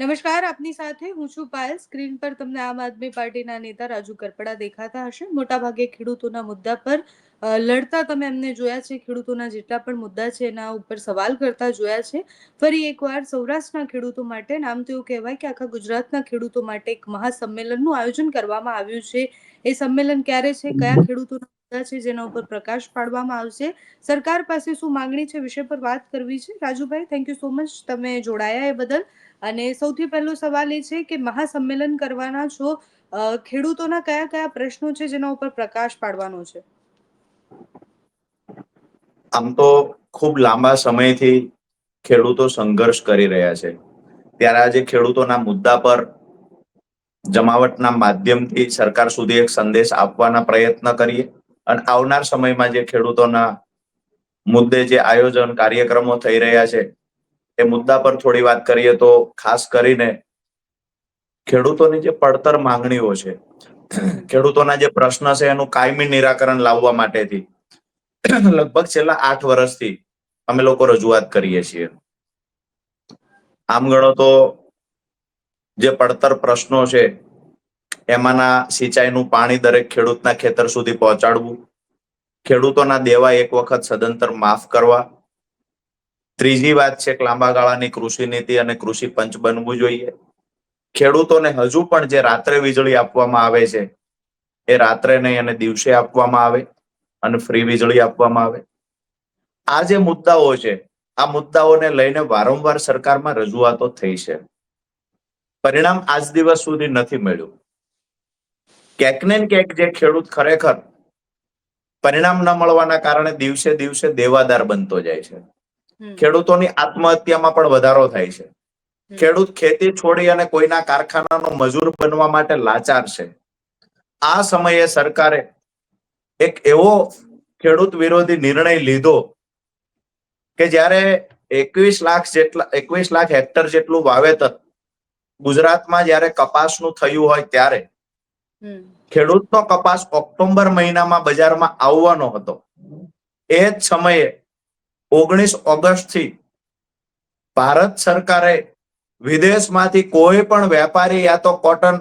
નમસ્કાર આપની સાથે હું છું પાયલ. સ્ક્રીન પર તમને આમ આદમી પાર્ટીના નેતા રાજુ કરપડા દેખાતા હશે. મોટાભાગે ખેડૂતોના મુદ્દા પર લડતા તમે એમને જોયા છે. ખેડૂતોના જેટલા પણ મુદ્દા છે એના ઉપર સવાલ કરતા જોયા છે. ફરી એકવાર સૌરાષ્ટ્રના ખેડૂતો માટે નામ તો એવું કહેવાય કે આખા ગુજરાતના ખેડૂતો માટે એક મહાસંમેલનનું આયોજન કરવામાં આવ્યું છે. એ સંમેલન ક્યારે છે? કયા ખેડૂતોના મુદ્દા છે જેના ઉપર પ્રકાશ પાડવામાં આવશે. સરકાર પાસે શું માંગણી છે વિષય પર વાત કરવી છે? Rajubhai thank you so much તમે જોડાયા એ બદલ. અને સૌથી પહેલો સવાલ એ છે કે મહાસંમેલન કરવાના છો ખેડૂતોના કયા કયા પ્રશ્નો છે જેના ઉપર પ્રકાશ પાડવાનો છે? આમ તો ખૂબ લાંબા સમયથી ખેડૂતો સંઘર્ષ કરી રહ્યા છે. ત્યારે આજે ખેડૂતોના મુદ્દા પર જમાવટના માધ્યમથી સરકાર સુધી એક સંદેશ આપવાના પ્રયત્ન કરીએ. અને આવનાર સમયમાં જે ખેડૂતોના મુદ્દે જે આયોજન કાર્યક્રમો થઈ રહ્યા છે, એ મુદ્દા પર થોડી વાત કરીએ તો ખાસ કરીને ખેડૂતોની જે પડતર માંગણીઓ છે, ખેડૂતોના જે પ્રશ્ન છે એનું કાયમી નિરાકરણ લાવવા માટેથી લગભગ છેલ્લા આઠ વર્ષથી અમે લોકો રજૂઆત કરીએ છીએ. આમ ગણો તો જે પડતર પ્રશ્નો છે એમાંના સિંચાઈનું પાણી દરેક ખેડૂતના ખેતર સુધી પહોંચાડવું. ખેડૂતોના દેવા એક વખત સદંતર માફ કરવા. ત્રીજી વાત છે લાંબા ગાળાની કૃષિ નીતિ અને કૃષિ પંચ બનવું જોઈએ. ખેડૂતોને હજુ પણ જે રાત્રે વીજળી આપવામાં આવે છે, એ રાત્રે નહીં અને દિવસે આપવામાં આવે અને ફ્રી વીજળી આપવામાં આવે. આ જે મુદ્દાઓ છે, આ મુદ્દાઓને લઈને વારંવાર સરકારમાં રજૂઆતો થઈ છે. પરિણામ આજ દિવસ સુધી નથી મળ્યું. ક્યાંક ને ક્યાંક જે ખેડૂત ખરેખર પરિણામ ન મળવાના કારણે દિવસે દિવસે દેવાદાર બનતો જાય છે. ખેડૂતોની આત્મહત્યામાં પણ વધારો થાય છે. ખેડૂત ખેતી છોડી અને કોઈના કારખાનાનો મજૂર બનવા માટે લાચાર છે. આ સમયે સરકારે એક એવો ખેડૂત વિરોધી નિર્ણય લીધો કે જ્યારે એકવીસ લાખ જેટલા એકવીસ લાખ હેક્ટર જેટલું વાવેતર ગુજરાતમાં જ્યારે કપાસનું થયું હોય ત્યારે ખેડૂતનો કપાસ ઓક્ટોબર મહિનામાં બજારમાં આવવાનો હતો. એ જ સમયે ઓગણીસ ઓગસ્ટથી ભારત સરકારે વિદેશમાંથી કોઈ પણ વેપારી યા તો કોટન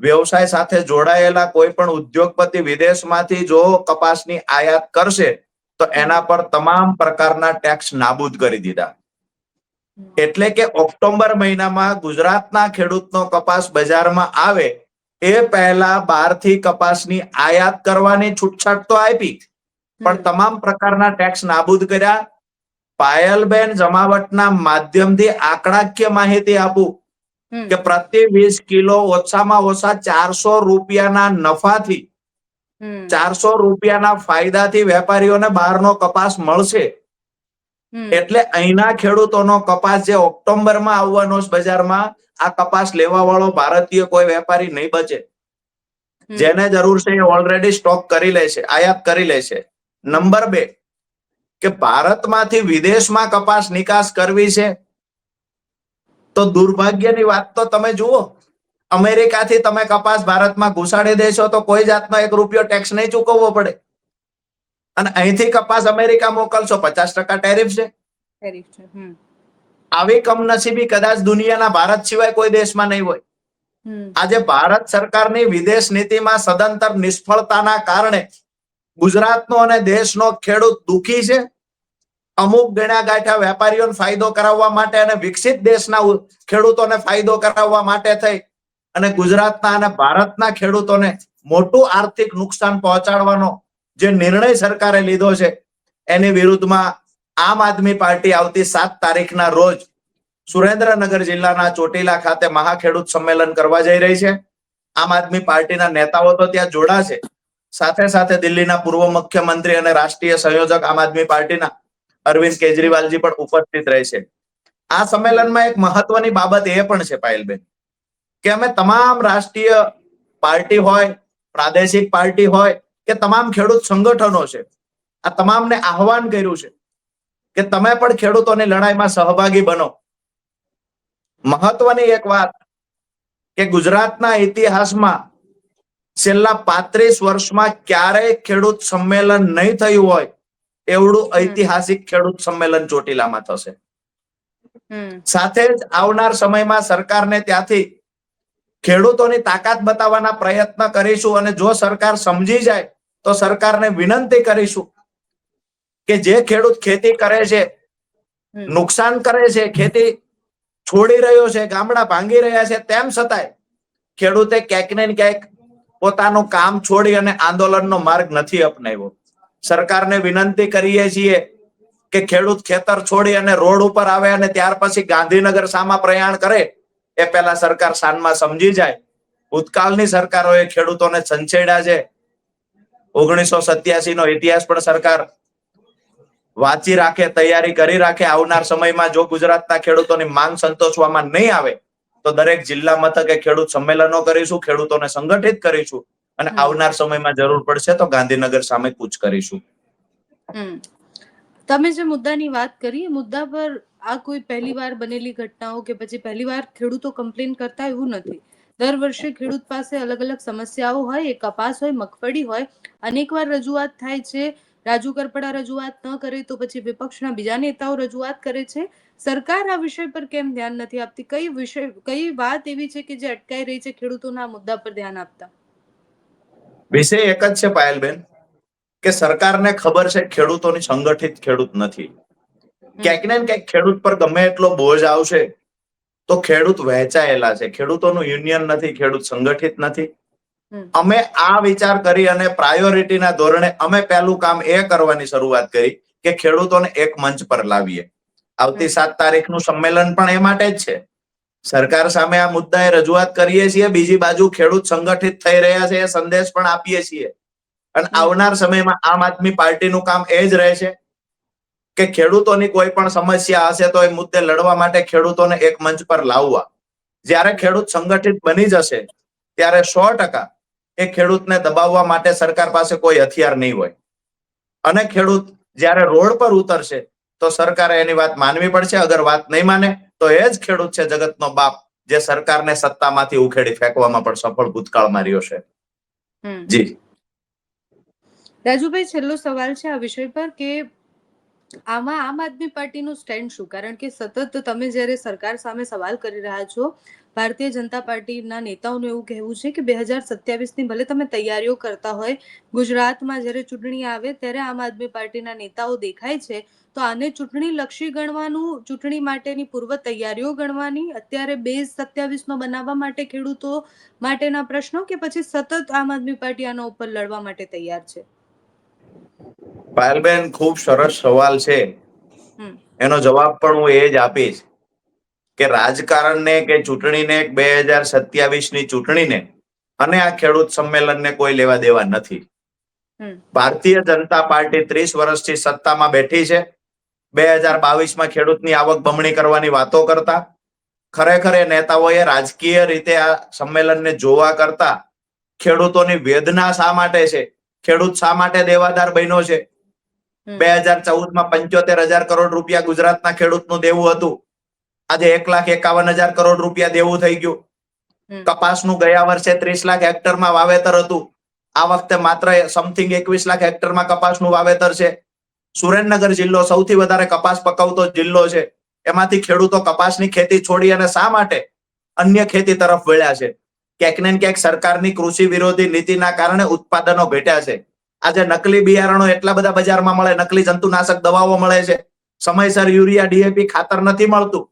વ્યવસાય સાથે જોડાયેલા કોઈ પણ ઉદ્યોગપતિ વિદેશમાંથી જો કપાસની આયાત કરશે તો એના પર તમામ પ્રકારના ટેક્સ નાબૂદ કરી દીધા. એટલે કે ઓક્ટોબર મહિનામાં ગુજરાતના ખેડૂતનો કપાસ બજારમાં આવે એ પહેલા બહારથી કપાસની આયાત કરવાની છૂટછાટ તો આપી. પણ તમામ પ્રકારના ટેક્સ નાબૂદ કર્યા. પાયલબેન જમાવટના માધ્યમથી આંકડાકીય માહિતી આપું કે પ્રતિ વીસ કિલો ઓછામાં ઓછા ચારસો રૂપિયાના નફાથી ચારસો રૂપિયાના ફાયદાથી વેપારીઓને બહારનો કપાસ મળશે. એટલે અહીંના ખેડૂતોનો કપાસ જે ઓક્ટોબરમાં આવવાનો છે બજારમાં આ કપાસ લેવા વાળો ભારતીય કોઈ વેપારી નહીં બચે. જેને જરૂર છે એ ઓલરેડી સ્ટોક કરી લે છે આયાત કરી લે છે. નંબર બે કે ભારતમાંથી વિદેશમાં કપાસ નિકાસ કરવી છે? તો દુર્ભાગ્યની વાત તો તમે જુઓ. અમેરિકાથી તમે કપાસ ભારતમાં ઘુસાડી દેશો તો કોઈ જાતનો એક રૂપિયો ટેક્સ નહીં ચૂકવવો પડે. અને અહીંથી કપાસ અમેરિકા મોકલશો પચાસ ટકા ટેરિફ છે. આવી કમનસીબી કદાચ દુનિયાના ભારત સિવાય કોઈ દેશમાં નહીં હોય. આજે ભારત સરકારની વિદેશ નીતિમાં સદંતર નિષ્ફળતાના કારણે ગુજરાતનો અને દેશનો ખેડૂત દુખી છે. અમુક ગણ્યા ગાંઠ્યા વેપારીઓને ફાયદો કરાવવા માટે અને વિકસિત દેશના ખેડૂતોને ફાયદો કરાવવા માટે થઈ અને ગુજરાતના અને ભારતના ખેડૂતોને મોટું આર્થિક નુકસાન પહોંચાડવાનો જે નિર્ણય સરકારે લીધો છે, એની વિરુદ્ધમાં આમ આદમી પાર્ટી આવતી સાત તારીખના રોજ સુરેન્દ્રનગર જિલ્લાના ચોટીલા ખાતે મહાખેડૂત સંમેલન કરવા જઈ રહી છે. આમ આદમી પાર્ટીના નેતાઓ તો ત્યાં જોડાશે સાથે સાથે દિલ્હીના પૂર્વ મુખ્યમંત્રી અને રાષ્ટ્રીય સંયોજક આમ આદમી પાર્ટીના અરવિંદ કેજરીવાલજી પણ ઉપસ્થિત રહેશે આ સંમેલનમાં એક મહત્વની બાબત એ પણ છે, પાયલબેન, કે અમે તમામ રાષ્ટ્રીય પાર્ટી હોય, પ્રાદેશિક પાર્ટી હોય કે તમામ ખેડૂત સંગઠનો છે. આ તમામને આહવાન કર્યું છે કે તમે પણ ખેડૂતોની લડાઈમાં સહભાગી બનો. મહત્વની એક વાત કે ગુજરાતના ઇતિહાસમાં છેલ્લા પાંત્રીસ વર્ષમાં ક્યારેય ખેડૂત સંમેલન નહીં થયું હોય એવડું ઐતિહાસિક ખેડૂત સંમેલન ચોટીલામાં થશે. સાથે જ આવનાર સમયમાં સરકારને ત્યાંથી ખેડૂતોની તાકાત બતાવવાના પ્રયત્ન કરીશું અને જો સરકાર સમજી જાય તો સરકારને વિનંતી કરીશું કે જે ખેડૂત ખેતી કરે છે નુકસાન કરે છે ખેતી છોડી રહ્યો છે ગામડા ભાંગી રહ્યા છે તેમ છતાંય ખેડૂતે ક્યાંક ને ક્યાંક પોતાનું કામ છોડી અને આંદોલનનો માર્ગ નથી અપનાવ્યો. સરકારને વિનંતી કરીએ છીએ કે ખેડૂત ખેતર છોડી અને રોડ ઉપર આવે અને ત્યાર પછી ગાંધીનગર સામા પ્રયાણ કરે એ પહેલા સરકાર સાનમાં સમજી જાય. ભૂતકાળની સરકારોએ ખેડૂતોને સંછેડ્યા છે. ઓગણીસો સત્યાસી નો ઇતિહાસ પણ સરકાર વાંચી રાખે તૈયારી કરી રાખે. આવનાર સમયમાં જો ગુજરાતના ખેડૂતોની માંગ સંતોષવામાં નહીં આવે તો દરેક જિલ્લા મથકે ખેડૂત સંમેલનો કરીશું ખેડૂતોને સંગઠિત કરીશું અને આવનાર સમયમાં જરૂર પડશે તો ગાંધીનગર સામે કૂચ કરીશું. તમે જે મુદ્દાની વાત કરી મુદ્દા પર આ કોઈ પહેલી વાર બનેલી ઘટનાઓ કે પછી પહેલી વાર ખેડૂતો કમ્પ્લેન કરતા એવું નથી. દર વર્ષે ખેડૂત પાસે અલગ અલગ સમસ્યાઓ હોય એ કપાસ હોય મગફળી હોય અનેકવાર રજૂઆત થાય છે. રાજુ કરપડા રજૂઆત ન કરે તો પછી વિપક્ષના બીજા નેતાઓ રજૂઆત કરે છે. સરકાર આ વિષય પર કેમ ધ્યાન નથી આપતી? કઈ વિષય કઈ વાત એવી છે કે જે અટકાઈ રહી છે ખેડૂતોના મુદ્દા પર ધ્યાન આપતા? વિષય એક જ છે પાયલબેન કે સરકારને ખબર છે ખેડૂતોની સંગઠિત ખેડૂત નથી. ક્યાંક ને ક્યાંક ખેડૂત પર ગમે એટલો બોજ આવશે તો ખેડૂત વહેંચાયેલા છે. ખેડૂતોનું યુનિયન નથી ખેડૂત સંગઠિત નથી. અમે આ વિચાર કરી અને પ્રાયોરિટીના ધોરણે અમે પહેલું કામ એ કરવાની શરૂઆત કરી કે ખેડૂતોને એક મંચ પર લાવીએ. આવતી સાત તારીખનું સંમેલન પણ એ માટે જ છે. સરકાર સામે આ મુદ્દાએ રજૂઆત કરીએ છીએ બીજી બાજુ ખેડૂત સંગઠિત થઈ રહ્યા છે એ સંદેશ પણ આપીએ છીએ. અને આવનાર સમયમાં આમ આદમી પાર્ટીનું કામ એ જ રહેશે. કે ખેડૂતોની કોઈ પણ સમસ્યા હશે તો એ મુદ્દે લડવા માટે ખેડૂતોને એક મંચ પર લાવવા. જ્યારે ખેડૂત સંગઠિત બની જશે ત્યારે સો ટકા એ ખેડૂતને દબાવવા માટે સરકાર પાસે કોઈ હથિયાર નહીં હોય. અને ખેડૂત જ્યારે રોડ પર ઉતરશે તો સરકારે એની વાત માનવી પડશે. અગર વાત નહીં માને તો એ જ ખેડૂત છે જગતનો બાપ જે સરકારને સત્તામાંથી ઉખેડી ફેંકવામાં પણ સફળ ભૂતકાળમાં રહ્યો છે. જી. રાજુભાઈ છેલ્લો સવાલ છે આ વિષય પર કે આમાં આમ આદમી પાર્ટીનું સ્ટેન્ડ શું? કારણ કે સતત તમે જ્યારે સરકાર સામે સવાલ કરી રહ્યા છો, ભારતીય જનતા પાર્ટીના નેતાઓનું એવું કહેવું છે કે બે હજાર સત્યાવીસની ભલે તમે તૈયારીઓ કરતા હોય, ગુજરાતમાં જ્યારે ચૂંટણી આવે ત્યારે આમ આદમી પાર્ટીના નેતાઓ દેખાય છે, તો આને ચૂંટણી લક્ષી ગણવાનું, ચૂંટણી માટેની પૂર્વ તૈયારીઓ ગણવાની, અત્યારે બેઝ સત્યાવીસનો બનાવવા માટે ખેડૂતો માટેના પ્રશ્નો કે પછી સતત આમ આદમી પાર્ટી આના ઉપર લડવા માટે તૈયાર છે? પાયલબેન ખૂબ સરસ સવાલ છે. એનો જવાબ પણ હું એ જ આપીશ કે રાજકારણને કે ચૂંટણીને બે હજાર સત્યાવીસની ચૂંટણીને અને આ ખેડૂત સંમેલનને કોઈ લેવા દેવા નથી. ભારતીય જનતા પાર્ટી ત્રીસ વર્ષથી સત્તામાં બેઠી છે. બે હજાર બાવીસમાં ખેડૂતની આવક બમણી કરવાની વાતો કરતા. ખરેખર એ નેતાઓએ રાજકીય રીતે આ સંમેલનને જોવા કરતા ખેડૂતોની વેદના શા માટે છે? ખેડૂત શા માટે દેવાદાર બન્યો છે. બે હજાર ચૌદમાં પંચોતેર હજાર કરોડ રૂપિયા ગુજરાતના ખેડૂતનું દેવું હતું. આજે એક લાખ એકાવન હજાર કરોડ રૂપિયા દેવું થઈ ગયું. કપાસનું ગયા વર્ષે ત્રીસ લાખ હેક્ટરમાં વાવેતર હતું. આ વખતે માત્ર સમથિંગ એકવીસ લાખ હેક્ટરમાં કપાસનું વાવેતર છે. સુરેન્દ્રનગર જિલ્લો સૌથી વધારે કપાસ પકવતો જિલ્લો છે. એમાંથી ખેડૂતો કપાસની ખેતી છોડી અને શા માટે અન્ય ખેતી તરફ વળ્યા છે? ક્યાંક ને ક્યાંક સરકારની કૃષિ વિરોધી નીતિના કારણે ઉત્પાદનો ઘટ્યા છે. આજે નકલી બિયારણો એટલા બધા બજારમાં મળે, નકલી જંતુનાશક દવાઓ મળે છે. સમયસર યુરિયા ડીએપી ખાતર નથી મળતું.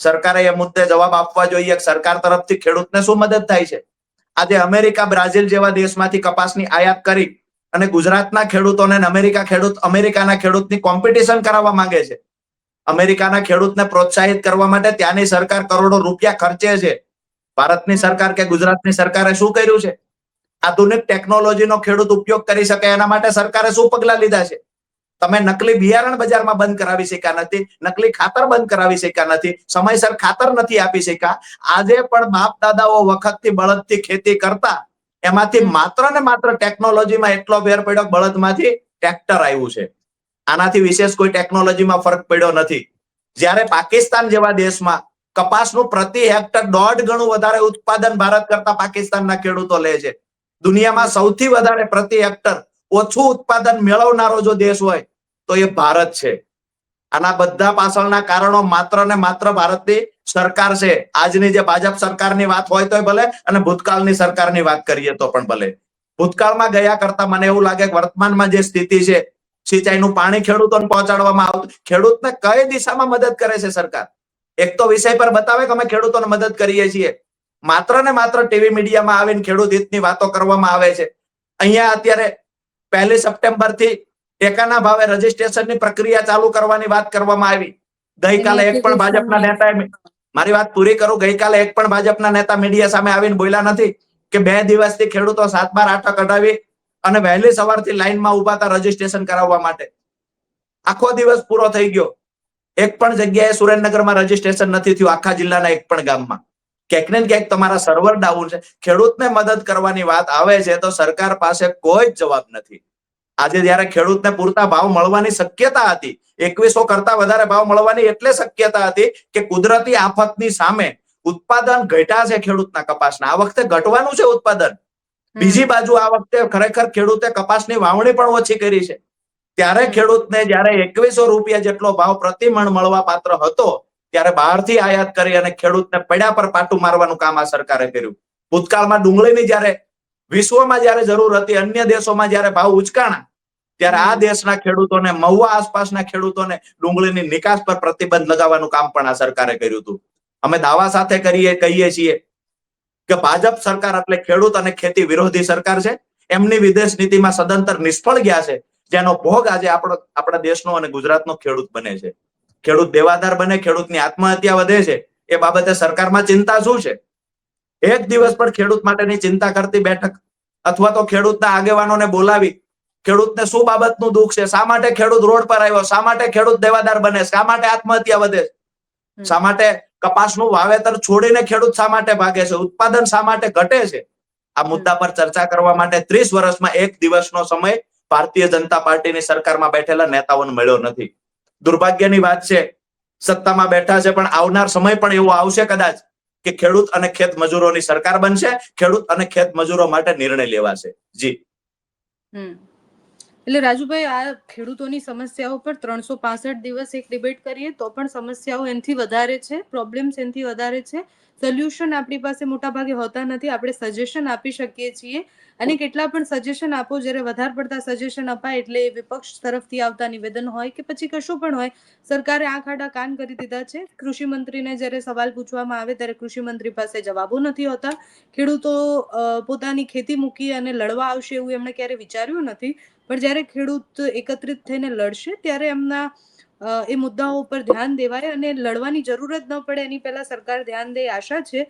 સરકારે એ મુદ્દે જવાબ આપવા જોઈએ કે સરકાર તરફથી ખેડૂતને શું મદદ થાય છે? આજે અમેરિકા, બ્રાઝિલ જેવા દેશમાંથી કપાસની આયાત કરી અને ગુજરાતના ખેડૂતોને અમેરિકા ખેડૂત, અમેરિકાના ખેડૂતની કોમ્પિટિશન કરાવવા માંગે છે. અમેરિકાના ખેડૂતને પ્રોત્સાહિત કરવા માટે ત્યાંની સરકાર કરોડો રૂપિયા ખર્ચે છે. ભારતની સરકાર કે ગુજરાતની સરકારે શું કર્યું છે? આધુનિક ટેકનોલોજીનો ખેડૂત ઉપયોગ કરી શકે, એના માટે સરકારે શું પગલા લીધા છે? તમે નકલી બિયારણ બજારમાં બંધ કરાવી શક્યા નથી, નકલી ખાતર બંધ કરાવી શક્યા નથી, સમયસર ખાતર નથી આપી શક્યા. આજે પણ બાપ દાદાઓ વખતથી બળદથી ખેતી કરતા, એમાંથી માત્ર ને માત્ર ટેકનોલોજીમાં એટલો ફેર પડ્યો બળદમાંથી ટ્રેક્ટર આવ્યું છે. આનાથી વિશેષ કોઈ ટેકનોલોજીમાં ફરક પડ્યો નથી. જ્યારે પાકિસ્તાન જેવા દેશમાં કપાસનું પ્રતિ હેક્ટર દોઢ ગણું વધારે ઉત્પાદન ભારત કરતા પાકિસ્તાનના ખેડૂતો લે છે. દુનિયામાં સૌથી વધારે પ્રતિ હેક્ટર ઓછું ઉત્પાદન મેળવનારો જો દેશ હોય, તો એ ભારત છે. આના બધા પાછળના કારણો માત્ર ને માત્ર ભારતની સરકાર છે. આજની જે ભાજપ સરકારની વાત હોય તો ભલે અને ભૂતકાળની સરકારની વાત કરીએ તો પણ ભલે. ભૂતકાળમાં ગયા કરતા મને એવું લાગે કે વર્તમાનમાં જે સ્થિતિ છે, સિંચાઈનું પાણી ખેડૂતોને પહોંચાડવામાં આવતું, ખેડૂતને કઈ દિશામાં મદદ કરે છે સરકાર? એક તો વિષય પર બતાવે કે અમે ખેડૂતોને મદદ કરીએ છીએ. માત્ર ને માત્ર ટીવી મીડિયામાં આવીને ખેડૂત હિતની વાતો કરવામાં આવે છે. અહીંયા અત્યારે પહેલી સપ્ટેમ્બરથી ટેકાના ભાવે રજીસ્ટ્રેશનની પ્રક્રિયા ચાલુ કરવાની વાત કરવામાં આવી. ગઈકાલે એક પણ ભાજપના નેતાએ મારી વાત પૂરી કરું, ગઈકાલે એક પણ ભાજપના નેતા મીડિયા સામે આવીને બોલ્યા નથી કે બે દિવસથી ખેડૂતો સાત બાર આટો કઢાવી અને વહેલી સવારથી લાઈનમાં ઊભા હતા રજીસ્ટ્રેશન કરાવવા માટે. આખો દિવસ પૂરો થઈ ગયો. એક પણ જગ્યાએ સુરેન્દ્રનગરમાં રજીસ્ટ્રેશન નથી થયું, આખા જિલ્લાના એક પણ ગામમાં. ક્યાંક ને ક્યાંક તમારા સર્વર ડાઉન છે. ખેડૂતને મદદ કરવાની વાત આવે છે તો સરકાર પાસે કોઈ જ જવાબ નથી. આજે જયારે ખેડૂતને પૂરતા ભાવ મળવાની શક્યતા હતી એકવીસો કરતા વધારે ભાવ મળવાની એટલે શક્યતા હતી કે કુદરતી આફતની સામે ઉત્પાદન ઘટ્યા છે ખેડૂતના કપાસના. આ વખતે ઘટવાનું છે ઉત્પાદન. બીજી બાજુ આ વખતે ખરેખર ખેડૂતે કપાસની વાવણી પણ ઓછી કરી છે. ત્યારે ખેડૂતને જયારે એકવીસો રૂપિયા જેટલો ભાવ પ્રતિમણ મળવા પાત્ર હતો ત્યારે બહારથી આયાત કરી અને ખેડૂતને પડ્યા પર પાટું મારવાનું કામ આ સરકારે કર્યું. ભૂતકાળમાં ડુંગળીની જયારે વિશ્વમાં જયારે જરૂર હતી અન્ય દેશોમાં જયારે ભાવ ઉચકાણા ત્યારે આ દેશના ખેડૂતોને મહુવા આસપાસના ખેડૂતોને ડુંગળીની નિકાસ પર પ્રતિબંધ લગાવવાનું કામ પણ આ સરકારે કર્યું હતું. અમે દાવા સાથે કરીએ કહીએ છીએ કે ભાજપ સરકાર એટલે ખેડૂત અને ખેતી વિરોધી સરકાર છે. એમની વિદેશ નીતિમાં સદંતર નિષ્ફળ ગયા છે. જેનો ભોગ આજે આપણો આપણા દેશનો અને ગુજરાતનો ખેડૂત બને છે. ખેડૂત દેવાદાર બને ખેડૂતની આત્મહત્યા વધે છે એ બાબતે સરકારમાં ચિંતા શું છે? એક દિવસ પણ ખેડૂત માટેની ચિંતા કરતી બેઠક અથવા તો ખેડૂતના આગેવાનોને બોલાવી ખેડૂતને શું બાબતનું દુઃખ છે? શા માટે ખેડૂત રોડ પર આવ્યો? શા માટે ખેડૂત દેવાદાર બને? શા માટે આત્મહત્યા વધે શા માટે કપાસનું વાવેતર છોડીને ખેડૂત શા માટે ભાગે છે? ઉત્પાદન શા માટે ઘટે છે? આ મુદ્દા પર ચર્ચા કરવા માટે ત્રીસ વર્ષમાં એક દિવસનો સમય ભારતીય જનતા પાર્ટીની સરકારમાં બેઠેલા નેતાઓને મળ્યો નથી. દુર્ભાગ્યની વાત છે. સત્તામાં બેઠા છે, પણ આવનાર સમય પણ એવો આવશે કદાચ કે ખેડૂત અને ખેત મજૂરોની સરકાર બનશે, ખેડૂત અને ખેત મજૂરો માટે નિર્ણય લેવાશે. જી. એટલે રાજુભાઈ, આ ખેડૂતોની સમસ્યાઓ પર ત્રણસો પાસઠ દિવસ એક ડિબેટ કરીએ તો પણ સમસ્યાઓ એનથી વધારે છે પ્રોબ્લેમ્સ એનથી વધારે છે. સોલ્યુશન આપણી પાસે મોટા ભાગે હોતા નથી. આપણે સજેશન આપી શકીએ છીએ અને કેટલા પણ સજેશન આપો, જ્યારે વધારે પડતા સજેશન અપાય એટલે વિપક્ષ તરફથી આવતા નિવેદન હોય કે પછી કશું પણ હોય, સરકારે આંખ આડા કાન કરી દીધા છે. કૃષિ મંત્રીને જ્યારે સવાલ પૂછવામાં આવે ત્યારે કૃષિ મંત્રી પાસે જવાબો નથી હોતા. ખેડૂતો પોતાની ખેતી મૂકી અને લડવા આવશે એવું એમણે ક્યારે વિચાર્યું નથી. પણ જ્યારે ખેડૂત એકત્રિત થઈને લડશે, ત્યારે એમના એ મુદ્દાઓ ઉપર ધ્યાન દેવાય અને લડવાની જરૂર જ ન પડે એની પહેલા સરકાર ધ્યાન દે આશા છે.